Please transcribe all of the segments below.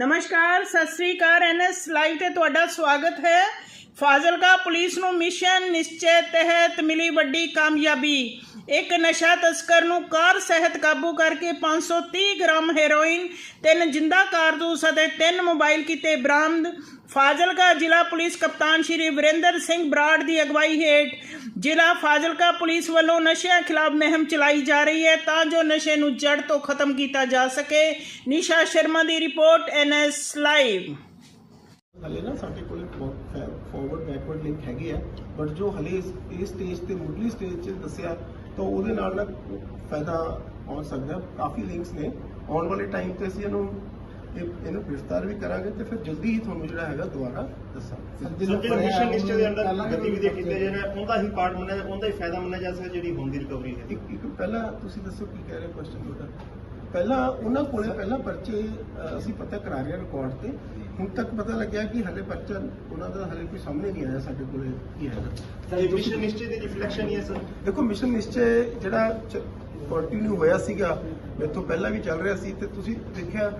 ਨਮਸਕਾਰ ਸਤਿ ਸ੍ਰੀ ਅਕਾਲ NS live ਤੇ ਤੁਹਾਡਾ ਸਵਾਗਤ ਹੈ। ਫਾਜ਼ਿਲਕਾ ਪੁਲਿਸ ਨੂੰ ਮਿਸ਼ਨ ਨਿਸ਼ਚੈ ਤਹਿਤ ਮਿਲੀ ਵੱਡੀ ਕਾਮਯਾਬੀ। ਇੱਕ ਨਸ਼ਾ ਤਸਕਰ ਨੂੰ ਕਾਰ ਸਹਿਤ ਕਾਬੂ ਕਰਕੇ 530 ਗ੍ਰਾਮ ਹੈਰੋਇਨ, ਤਿੰਨ ਜਿੰਦਾ ਕਾਰਤੂਸ ਅਤੇ ਤਿੰਨ ਮੋਬਾਈਲ ਕੀਤੇ ਬਰਾਮਦ। ਫਾਜ਼ਿਲਕਾ ਜ਼ਿਲ੍ਹਾ ਪੁਲਿਸ ਕਪਤਾਨ ਸ਼੍ਰੀ ਵਰਿੰਦਰ ਸਿੰਘ ਬਰਾੜ ਦੀ ਅਗਵਾਈ ਹੇਠ ਜ਼ਿਲ੍ਹਾ ਫਾਜ਼ਿਲਕਾ ਪੁਲਿਸ ਵੱਲੋਂ ਨਸ਼ਿਆਂ ਖਿਲਾਫ ਮੁਹਿੰਮ ਚਲਾਈ ਜਾ ਰਹੀ ਹੈ ਤਾਂ ਜੋ ਨਸ਼ੇ ਨੂੰ ਜੜ ਤੋਂ ਖਤਮ ਕੀਤਾ ਜਾ ਸਕੇ। ਨਿਸ਼ਾ ਸ਼ਰਮਾ ਦੀ ਰਿਪੋਰਟ ਐਨਐਸ ਲਾਈਵ। ਹਲੇ ਨਾ ਸਾਡੇ ਕੋਲ ਫਾਰਵਰਡ ਬੈਕਵਰਡ ਲਿੰਕ ਹੈਗੇ ਆ ਬਟ ਜੋ ਹਲੇ ਇਸ ਇਸ ਸਟੇਜ ਤੇ ਮੁੱਢਲੀ ਸਟੇਜ 'ਚ ਦੱਸਿਆ ਤਾਂ ਉਹਦੇ ਨਾਲ ਨਾ ਫਾਇਦਾ ਪਹੁੰਚ ਸਕਦਾ ਕਾਫੀ ਲਿੰਕਸ ਨੇ। ਆਉਣ ਵਾਲੇ ਟਾਈਮ ਤੇ ਅਸੀਂ ਇਹਨੂੰ ਇਹ- ਇਹਨੂੰ ਗ੍ਰਿਫਤਾਰ ਵੀ ਕਰਾਂਗੇ ਤੇ ਫਿਰ ਜਲਦੀ ਹੀ ਤੁਹਾਨੂੰ ਜਿਹੜਾ ਹੈਗਾ ਦੁਬਾਰਾ ਦੱਸਾਂਗੇ। ਜਿਹੜਾ ਮਿਸ਼ਨ ਨਿਸ਼ਚੈ ਦੇ ਅੰਦਰ ਗਤੀਵਿਧੀਆਂ ਕੀਤੀਆਂ ਜਾ ਰਹੀਆਂ ਉਹਦਾ ਹੀ ਪਾਰਟ ਮੰਨਿਆ ਜਾ- ਉਹਦਾ ਹੀ ਫਾਇਦਾ ਮੰਨਿਆ ਜਾ ਸਕਦਾ ਜਿਹੜੀ ਹੁਣ ਦੀ ਰਿਕਵਰੀ ਹੈ। ਇੱਕ ਪਹਿਲਾਂ ਤੁਸੀਂ ਦੱਸੋ ਕੀ ਕਹਿ ਰਹੇ ਕੁਐਸਚਨ ਤੁਹਾਡਾ? ਪਹਿਲਾਂ ਉਹਨਾਂ ਕੋਲੇ ਪਹਿਲਾਂ ਪਰਚੇ ਅਸੀਂ ਪਤਾ ਕਰਾ ਰਹੇ ਹਾਂ ਰਿਕਾਰਡ ਤੇ। ਹੁਣ ਤੱਕ ਪਤਾ ਲੱਗਿਆ ਕਿ ਹਲੇ ਪਰਚਾ ਉਹਨਾਂ ਦਾ ਹਲੇ ਕੋਈ ਸਾਹਮਣੇ ਨਹੀਂ ਆਇਆ ਸਾਡੇ ਕੋਲੇ ਕੀ ਇਹ ਮਿਸ਼ਨ ਨਿਸ਼ਚੈ ਦੀ ਰਿਫਲੈਕਸ਼ਨ ਹੀ ਹੈ ਸਰ? ਦੇਖੋ ਮਿਸ਼ਨ ਨਿਸ਼ਚੈ ਜਿਹੜਾ ਕੰਟੀਨਿਊ ਹੋਇਆ ਸੀਗਾ ਤੋਂ ਪਹਿਲਾਂ ਵੀ ਚੱਲ ਰਿਹਾ ਸੀ ਤੇ ਤੁਸੀਂ ਦੇਖਿਆ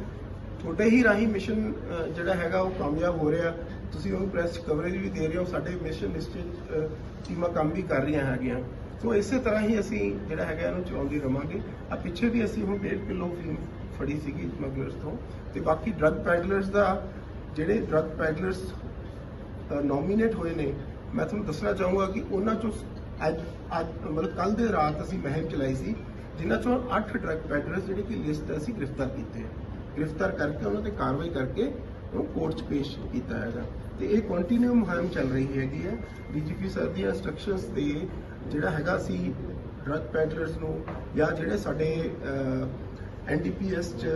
ਤੁਹਾਡੇ ਹੀ ਰਾਹੀਂ ਮਿਸ਼ਨ ਜਿਹੜਾ ਹੈਗਾ ਉਹ ਕਾਮਯਾਬ ਹੋ ਰਿਹਾ। ਤੁਸੀਂ ਉਹਨੂੰ ਪ੍ਰੈਸ ਕਵਰੇਜ ਵੀ ਦੇ ਰਹੇ ਹੋ ਸਾਡੇ ਮਿਸ਼ਨ ਨਿਸ਼ਚੈ ਟੀਮਾਂ ਕੰਮ ਵੀ ਕਰ ਰਹੀਆਂ ਹੈਗੀਆਂ। ਸੋ ਇਸੇ ਤਰ੍ਹਾਂ ਹੀ ਅਸੀਂ ਜਿਹੜਾ ਹੈਗਾ ਇਹਨੂੰ ਚਲਾਉਂਦੇ ਰਵਾਂਗੇ। ਆ ਪਿੱਛੇ ਵੀ ਅਸੀਂ ਹੁਣ 1.5 ਕਿਲੋ ਫੀਮ ਫੜੀ ਸੀਗੀ ਸਮਗਲਰਸ ਤੋਂ। ਤੇ ਬਾਕੀ ਡਰੱਗ ਪੈਡਲਰਸ ਦਾ ਜਿਹੜੇ ਡਰੱਗ ਪੈਡਲਰਸ ਨੋਮੀਨੇਟ ਹੋਏ ਨੇ, ਮੈਂ ਤੁਹਾਨੂੰ ਦੱਸਣਾ ਚਾਹੂੰਗਾ ਕਿ ਉਹਨਾਂ ਚੋਂ ਅੱਜ ਅੱਜ ਮਤਲਬ ਕੱਲ ਦੇ ਰਾਤ ਅਸੀਂ ਮਹਿਮ ਚਲਾਈ ਸੀ, ਜਿਨ੍ਹਾਂ ਚੋਂ 8 ਡਰੱਗ ਪੈਡਲਰਸ ਜਿਹੜੇ ਕਿ ਲਿਸਟ ਅਸੀਂ ਗ੍ਰਿਫਤਾਰ ਕੀਤੇ। ਆ ਗ੍ਰਿਫਤਾਰ ਕਰਕੇ ਉਹਨਾਂ ਤੇ ਕਾਰਵਾਈ ਕਰਕੇ ਉਹ ਕੋਰਟ 'ਚ ਪੇਸ਼ ਕੀਤਾ ਹੈਗਾ। ਤੇ ਇਹ ਕੰਟੀਨਿਊ ਮੁਹਿੰਮ ਚੱਲ ਰਹੀ ਹੈਗੀ ਹੈ। ਡੀਜੀਪੀ ਸਰ ਦੀਆਂ ਇੰਸਟਰਕਸ਼ਨਸ ਤੇ ਜਿਹੜਾ ਹੈਗਾ ਸੀ ਡਰੱਗ ਪੈਡਲਰਸ ਨੂੰ ਜਾਂ ਜਿਹੜੇ ਸਾਡੇ ਐਨਡੀਪੀਐਸ 'ਚ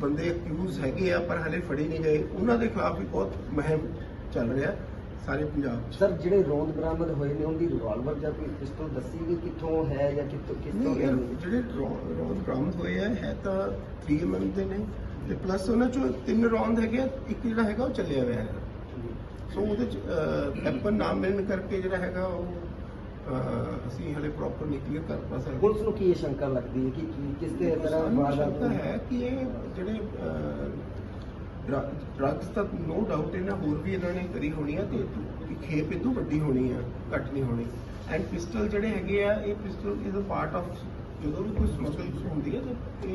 ਬੰਦੇ ਅਕਿਊਜ਼ ਹੈਗੇ ਆ ਪਰ ਹਲੇ ਫੜੇ ਨਹੀਂ ਗਏ ਉਹਨਾਂ ਦੇ ਖਿਲਾਫ ਵੀ ਬਹੁਤ ਮੁਹਿੰਮ ਚੱਲ ਰਿਹਾ ਸਾਰੇ ਪੰਜਾਬ 'ਚ। ਸਰ ਜਿਹੜੇ ਰੋਂਦ ਬਰਾਮਦ ਹੋਏ ਨੇ ਉਹਦੀ ਰਿਵਾਲਵਰ ਜਾਂ ਕੋਈ ਪਿਸਤੌਲ ਦੱਸੀ ਵੀ ਕਿੱਥੋਂ ਹੈ ਜਾਂ ਕਿੱਥੋਂ ਗਿਆ ਇਹ ਜਿਹੜੇ ਰੌਂਦ ਬਰਾਮਦ ਹੋਏ ਆ ਹੈ ਤਾਂ 3 mm ਦੇ ਨੇ। ਤੇ ਪਲੱਸ ਉਹਨਾਂ ਚੋਂ ਤਿੰਨ ਰੌਂਦ ਹੈਗੇ ਆ, ਇੱਕ ਜਿਹੜਾ ਹੈਗਾ ਉਹ ਚੱਲਿਆ ਹੋਇਆ ਹੈ ਸੋ ਉਹਦੇ ਚ ਵੈਪਨ ਨਾਮ ਮਿਲਣ ਕਰਕੇ ਜਿਹੜਾ ਹੈਗਾ ਉਹ ਅਹ, ਅਸੀਂ ਹਲੇ ਪ੍ਰੋਪਰ ਨਹੀਂ ਕਲੀਅਰ ਕਰ ਪਾ ਸਕਦੇ। ਪੁਲਿਸ ਨੂੰ ਕੀ ਇਹ ਸ਼ੰਕਾ ਲੱਗਦੀ ਹੈ ਕਿ ਕੀ ਕਿਸ ਦੇ ਤਰ੍ਹਾਂ ਸਾਨੂੰ ਵਾਰਦਾਤ ਸ਼ੰਕਾ ਹੈ ਕਿ ਇਹ ਜਿਹੜੇ ਡਰੱਗਸ ਤਾਂ ਨੋ ਡਾਊਟ ਇਹਨਾਂ ਹੋਰ ਵੀ ਇਹਨਾਂ ਨੇ ਕਰੀ ਹੋਣੀ ਆ ਤੇ ਇਹ ਖੇਪ ਇਹ ਤੋਂ ਵੱਡੀ ਹੋਣੀ ਆ ਘੱਟ ਨਹੀਂ ਹੋਣੀ। ਐਂਡ ਪਿਸਟਲ ਜਿਹੜੇ ਹੈਗੇ ਆ ਇਹ pistol is a part of ਜਦੋਂ ਵੀ ਕੋਈ ਸਮਗਲ ਹੁੰਦੀ ਹੈ ਤਾਂ ਇਹ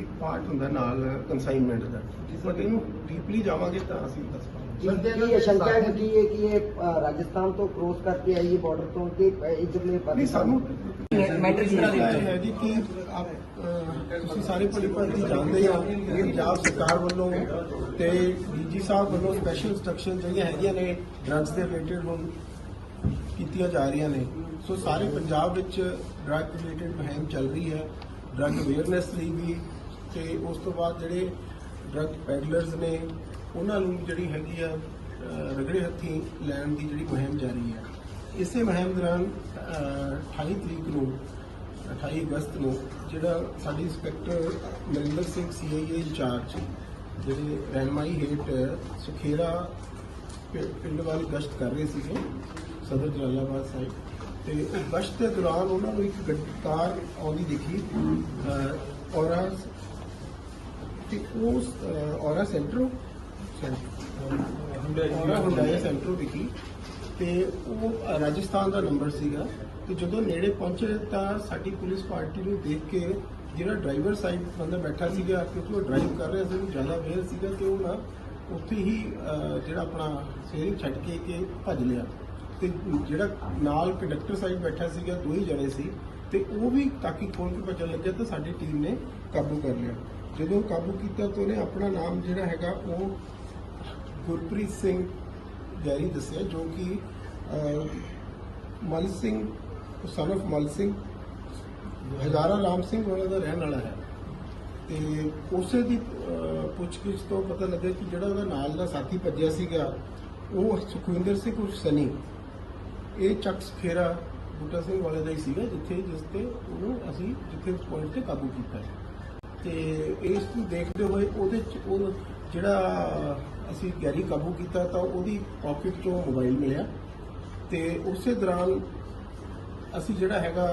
ਇੱਕ ਪਾਰਟ ਹੁੰਦਾ ਨਾਲ ਕੰਸਾਈਨਮੈਂਟ ਦਾ। ਬਟ ਇਹਨੂੰ ਡੀਪਲੀ ਜਾਵਾਂਗੇ ਤਾਂ ਅਸੀਂ ਦੱਸ ਪਾਵਾਂਗੇ। ਕੀ ਇਹ ਸ਼ੰਕਾ ਹੈ ਕਿ ਇਹ ਕਿ ਇਹ ਰਾਜਸਥਾਨ ਤੋਂ ਕ੍ਰੋਸ ਕਰਕੇ ਆਈ ਹੈ ਬਾਰਡਰ ਤੋਂ ਕਿ ਇਧਰਲੇ ਨਹੀਂ ਸਾਨੂੰ ਮੈਟਰ ਕੀ ਇਹ ਹੈ ਹੈ ਜੀ ਕਿ ਆਪ ਤੁਸੀਂ ਸਾਰੇ ਭਲੀ ਭਾਂਤੀ ਜਾਣਦੇ ਆ ਕਿ ਪੰਜਾਬ ਸਰਕਾਰ ਵੱਲੋਂ ਤੇ ਡੀਜੀ ਸਾਹਿਬ ਵੱਲੋਂ ਸਪੈਸ਼ਲ ਇੰਸਟਰਕਸ਼ਨ ਜਿਹੜੀਆਂ ਹੈਗੀਆਂ ਨੇ ਡਰੱਗਸ ਦੇ ਰਿਲੇਟਡ ਹੁਣ ਕੀਤੀਆਂ ਜਾ ਰਹੀਆਂ ਨੇ। ਸੋ ਸਾਰੇ ਪੰਜਾਬ ਵਿੱਚ ਡਰੱਗ ਰਿਲੇਟਡ ਮੁਹਿੰਮ ਚੱਲ ਰਹੀ ਹੈ ਡਰੱਗ ਅਵੇਅਰਨੈਸ ਲਈ ਵੀ ਤੇ ਉਸ ਤੋਂ ਬਾਅਦ ਜਿਹੜੇ ਡਰੱਗ ਪੈਡਲਰਸ ਨੇ ਉਹਨਾਂ ਨੂੰ ਜਿਹੜੀ ਹੈਗੀ ਆ ਰਗੜੇ ਹੱਥੀਂ ਲੈਣ ਦੀ ਜਿਹੜੀ ਮੁਹਿੰਮ ਜਾਰੀ ਹੈ। ਇਸੇ ਮੁਹਿੰਮ ਦੌਰਾਨ ਅਹ, 28 ਤਰੀਕ ਨੂੰ 28 ਅਗਸਤ ਨੂੰ ਜਿਹੜਾ ਸਾਡੀ inspector Narinder Singh CIA incharge ਜਿਹੜੇ ਰਹਿਨਮਾਈ ਹੇਠ ਸੁਖੇਰਾ ਪਿੰ- ਪਿੰਡ ਵੱਲ ਗਸ਼ਤ ਕਰ ਰਹੇ ਸੀਗੇ ਸਦਰ ਜਲਾਲਾਬਾਦ ਸਾਹਿਬ। ਤੇ ਉਹ ਗਸ਼ਤ ਦੇ ਦੌਰਾਨ ਉਹਨਾਂ ਨੂੰ ਇੱਕ ਗੱਡੀ ਕਾਰ ਆਉਂਦੀ ਦਿਖੀ ਔਰਾ ਤੇ ਉਸ Aura Santro Aura Hyundai Santro ਦਿਖੀ ਤੇ ਉਹ ਰਾਜਸਥਾਨ ਦਾ ਨੰਬਰ ਸੀਗਾ ਤੇ ਜਦੋਂ ਨੇੜੇ ਪਹੁੰਚੇ ਤਾਂ ਸਾਡੀ ਪੁਲਿਸ ਪਾਰਟੀ ਨੂੰ ਦੇਖ ਕੇ ਜਿਹੜਾ ਡਰਾਈਵਰ ਸਾਈਡ ਬੰਦਾ ਬੈਠਾ ਸੀਗਾ, ਕਿਉਂਕਿ ਉਹ ਡਰਾਈਵ ਕਰ ਰਿਹਾ ਸੀ ਉਹਨੂੰ ਜ਼ਿਆਦਾ ਵੇਰ ਸੀਗਾ ਕਿ ਉਹ ਨਾ ਉੱਥੇ ਹੀ ਜਿਹੜਾ ਆਪਣਾ ਸੇਰਿੰਗ ਛੱਡ ਕੇ ਕਿ ਭੱਜ ਲਿਆ। ਤੇ ਜਿਹੜਾ ਨਾਲ ਕੰਡਕਟਰ ਸਾਹਿਬ ਬੈਠਾ ਸੀਗਾ ਦੋ ਹੀ ਜਣੇ ਸੀ, ਤੇ ਉਹ ਵੀ ਤਾਕੀ ਖੋਲ ਕੇ ਭੱਜਣ ਲੱਗਿਆ ਤਾਂ ਸਾਡੀ ਟੀਮ ਨੇ ਕਾਬੂ ਕਰ ਲਿਆ। ਜਦੋਂ ਕਾਬੂ ਕੀਤਾ ਤਾਂ ਉਹਨੇ ਆਪਣਾ ਨਾਮ ਜਿਹੜਾ ਹੈਗਾ, ਉਹ ਗੁਰਪ੍ਰੀਤ ਸਿੰਘ ਗੈਰੀ ਦੱਸਿਆ, ਜੋ ਕਿ ਮਲ ਸਿੰਘ ਸਨ of ਮਲ ਸਿੰਘ, ਹਜ਼ਾਰਾ ਰਾਮ ਸਿੰਘ ਉਹਨਾਂ ਦਾ ਰਹਿਣ ਵਾਲਾ ਹੈ। ਤੇ ਉਸੇ ਦੀ ਪੁੱਛਗਿੱਛ ਤੋਂ ਪਤਾ ਲੱਗਿਆ ਕਿ ਜਿਹੜਾ ਉਹਦਾ ਨਾਲ ਦਾ ਸਾਥੀ ਭੱਜਿਆ ਸੀਗਾ, ਉਹ ਸੁਖਵਿੰਦਰ ਸਿੰਘ ਉਰਫ ਸਨੀ ਇਹ ਚੱਕ ਸਖੇਰਾ ਬੂਟਾ ਸਿੰਘ ਵਾਲੇ ਦਾ ਹੀ ਸੀਗਾ, ਜਿੱਥੇ ਜਿਸ ਤੇ ਉਹਨੂੰ ਅਸੀਂ ਜਿੱਥੇ ਉਸ ਪੁਆਇੰਟ ਤੇ ਕਾਬੂ ਕੀਤਾ ਤੇ ਇਸ ਨੂੰ ਦੇਖਦੇ ਹੋਏ ਉਹਦੇ ਚ ਉਹ ਜਿਹੜਾ ਅਸੀਂ ਗੈਰੀ ਕਾਬੂ ਕੀਤਾ ਤਾਂ ਉਹਦੀ ਪਾਕਟ ਚੋਂ ਮੋਬਾਈਲ ਮਿਲਿਆ। ਤੇ ਉਸੇ ਦੌਰਾਨ ਅਸੀਂ ਜਿਹੜਾ ਹੈਗਾ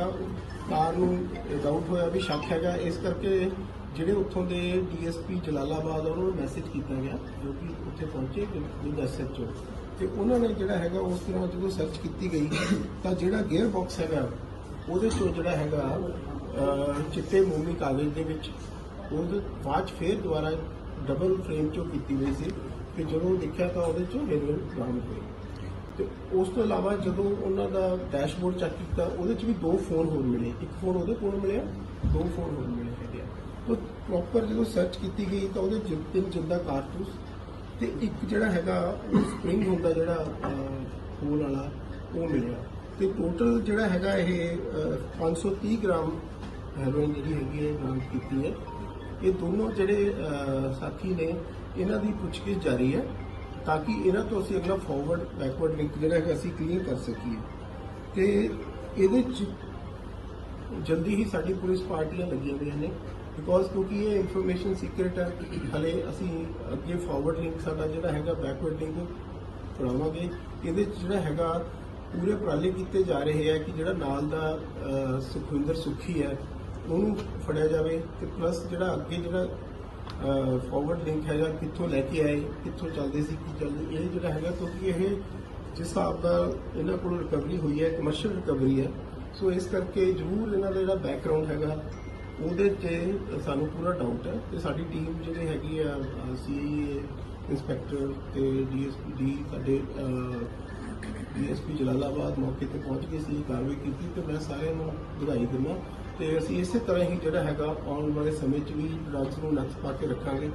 ਕਾਰ ਨੂੰ ਡਾਊਟ ਹੋਇਆ ਵੀ ਸ਼ੱਕ ਹੈਗਾ। ਇਸ ਕਰਕੇ ਜਿਹੜੇ ਉੱਥੋਂ ਦੇ ਡੀਐਸਪੀ ਜਲਾਲਾਬਾਦ ਉਹਨਾਂ ਨੂੰ ਮੈਸੇਜ ਕੀਤਾ ਗਿਆ, ਜੋ ਕਿ ਉੱਥੇ ਪਹੁੰਚੇ ਵਿਦ ਐਸਐਚਓ ਤੇ ਉਹਨਾਂ ਨੇ ਜਿਹੜਾ ਹੈਗਾ ਉਸ ਤਰ੍ਹਾਂ ਜਦੋਂ ਸਰਚ ਕੀਤੀ ਗਈ, ਤਾਂ ਜਿਹੜਾ ਗੇਅਰ ਬਾਕਸ ਹੈਗਾ, ਉਹਦੇ ਚੋਂ ਜਿਹੜਾ ਹੈਗਾ ਚਿੱਟੇ ਮੋਮੀ ਕਾਗਜ਼ ਦੇ ਵਿੱਚ ਉਹਦੇ ਬਾਅਦ 'ਚ ਫੇਰ ਦੁਬਾਰਾ ਡਬਲ ਫਰੇਮ ਚੋਂ ਕੀਤੀ ਗਈ ਸੀ ਕਿ ਜਦੋਂ ਦੇਖਿਆ ਤਾਂ ਉਹਦੇ ਚੋਂ ਹੈਰੋਇਨ ਬਰਾਮਦ ਹੋਈ ਤੇ ਉਸ ਤੋਂ ਇਲਾਵਾ ਜਦੋਂ ਉਹਨਾਂ ਦਾ ਡੈਸ਼ਬੋਰਡ ਚੈੱਕ ਕੀਤਾ, ਉਹਦੇ 'ਚ ਵੀ ਦੋ ਫੋਨ ਹੋਰ ਮਿਲੇ। ਇੱਕ ਫੋਨ ਉਹਦੇ ਕੋਲ ਮਿਲਿਆ, ਦੋ ਫੋਨ ਹੋਰ ਮਿਲੇ ਹੈਗੇ ਆ। ਤਾਂ ਪ੍ਰੋਪਰ ਜਦੋਂ ਸਰਚ ਕੀਤੀ ਗਈ ਤਾਂ ਉਹਦੇ 'ਚ ਤਿੰਨ ਜਿੰਦਾ ਕਾਰਤੂਸ ਤੇ ਇੱਕ ਜਿਹੜਾ ਹੈਗਾ ਉਹ ਸਪ੍ਰਿੰਗ ਹੁੰਦਾ ਜਿਹੜਾ ਅਹ, ਹੋਲ ਵਾਲਾ ਉਹ ਮਿਲਿਆ। ਤੇ ਟੋਟਲ ਜਿਹੜਾ ਹੈਗਾ ਇਹ ਅਹ, 530 ਗ੍ਰਾਮ ਹੈਰੋਇਨ ਜਿਹੜੀ ਹੈਗੀ ਹੈ ਬਰਾਮਦ ਕੀਤੀ ਹੈ। ਇਹ ਦੋਨੋਂ ਜਿਹੜੇ ਸਾਥੀ ਨੇ ਇਹਨਾਂ ਦੀ ਪੁੱਛਗਿੱਛ ਜਾਰੀ ਹੈ ਤਾਂ ਕਿ ਇਹਨਾਂ ਤੋਂ ਅਸੀਂ ਅਗਲਾ ਫਾਰਵਰਡ ਬੈਕਵਰਡ ਲਿੰਕ ਜਿਹੜਾ ਹੈਗਾ ਅਸੀਂ ਕਲੀਅਰ ਕਰ ਸਕੀਏ। ਤੇ ਇਹਦੇ ਚ ਜਲਦੀ ਹੀ ਸਾਡੀ ਪੁਲਿਸ ਪਾਰਟੀਆਂ ਲੱਗੀਆਂ ਹੋਈਆਂ ਨੇ। ਬਿਕੋਜ਼ ਕਿਉਂਕਿ ਇਹ ਇਨਫੋਰਮੇਸ਼ਨ ਸੀਕ੍ਰੀਟ ਹੈ ਹਲੇ ਅਸੀਂ ਅੱਗੇ ਫਾਰਵਰਡ ਲਿੰਕ ਸਾਡਾ ਜਿਹੜਾ ਹੈਗਾ ਬੈਕਵਰਡ ਲਿੰਕ ਫੜਾਵਾਂਗੇ ਇਹਦੇ 'ਚ ਜਿਹੜਾ ਹੈਗਾ ਪੂਰੇ ਉਪਰਾਲੇ ਕੀਤੇ ਜਾ ਰਹੇ ਹੈ ਕਿ ਜਿਹੜਾ ਨਾਲ ਦਾ ਸੁਖਵਿੰਦਰ ਸੁਖੀ ਹੈ ਉਹਨੂੰ ਫੜਿਆ ਜਾਵੇ ਤੇ ਪਲੱਸ ਜਿਹੜਾ ਅੱਗੇ ਜਿਹੜਾ ਫਾਰਵਰਡ ਲਿੰਕ ਹੈਗਾ ਕਿੱਥੋਂ ਲੈ ਕੇ ਆਏ ਕਿੱਥੋਂ ਚੱਲਦੇ ਸੀ ਕੀ ਚੱਲਦੇ ਇਹ ਜਿਹੜਾ ਹੈਗਾ ਕਿਉਂਕਿ ਇਹ ਜਿਸ ਹਿਸਾਬ ਦਾ ਇਹਨਾਂ ਕੋਲ ਰਿਕਵਰੀ ਹੋਈ ਹੈ ਕਮਰਸ਼ੀਅਲ ਰਿਕਵਰੀ ਹੈ ਸੋ ਇਸ ਕਰਕੇ ਜ਼ਰੂਰ ਇਹਨਾਂ ਦਾ ਜਿਹੜਾ ਬੈਕਗ੍ਰਾਉਂਡ ਹੈਗਾ ਉਹਦੇ ਤੇ ਸਾਨੂੰ ਪੂਰਾ ਡਾਊਟ ਹੈ ਤੇ ਸਾਡੀ ਟੀਮ ਜਿਹੜੀ ਹੈਗੀ ਆ ਸੀ ਇੰਸਪੈਕਟਰ ਤੇ ਡੀਐਸਪੀ ਡੀ ਸਾਡੇ ਡੀਐਸਪੀ ਜਲਾਲਾਬਾਦ ਮੌਕੇ ਤੇ ਪਹੁੰਚ ਕੇ ਸੀ, ਕਾਰਵਾਈ ਕੀਤੀ ਤੇ ਮੈਂ ਸਾਰਿਆਂ ਨੂੰ ਵਧਾਈ ਦਿੰਦਾ। ਤੇ ਅਸੀਂ ਇਸੇ ਤਰ੍ਹਾਂ ਹੀ ਜਿਹੜਾ ਹੈਗਾ, ਆਉਣ ਵਾਲੇ ਸਮੇਂ 'ਚ ਵੀ ਡਰੱਗਸ ਨੂੰ ਨੱਥ ਪਾ ਕੇ ਰੱਖਾਂਗੇ।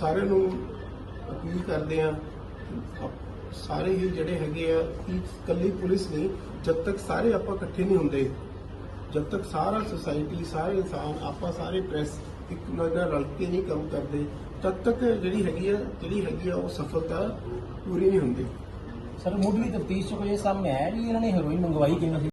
ਸਾਰਿਆਂ ਨੂੰ ਅਪੀਲ ਕਰਦੇ ਆ ਸਾਰੇ ਹੀ ਜਿਹੜੇ ਹੈਗੇ ਆ, ਕਿ ਇਕੱਲੀ ਪੁਲਿਸ ਨਹੀਂ, ਜਦ ਤੱਕ ਸਾਰੇ ਆਪਾਂ ਇਕੱਠੇ ਨਹੀਂ ਹੁੰਦੇ ਜਦ ਤੱਕ ਸਾਰਾ ਸੋਸਾਇਟੀ ਸਾਰੇ ਇਨਸਾਨ, ਆਪਾਂ ਸਾਰੇ ਪ੍ਰੈਸ ਇੱਕ ਨਾਲ ਰਲ ਕੇ ਨਹੀਂ ਕੰਮ ਕਰਦੇ, ਤਦ ਤੱਕ ਜਿਹੜੀ ਹੈਗੀ ਆ, ਜਿਹੜੀ ਹੈਗੀ ਆ ਉਹ ਸਫਲਤਾ ਪੂਰੀ ਨਹੀਂ ਹੁੰਦੀ। ਸਰ, ਮੁੱਢਲੀ ਤਫਤੀਸ਼ ਚ ਕੋਈ ਇਹ ਸਾਹਮਣੇ ਆਇਆ ਵੀ ਇਹਨਾਂ ਨੇ ਹੈਰੋਇਨ ਮੰਗਵਾਈ ਕਿਵੇਂ ਸੀ?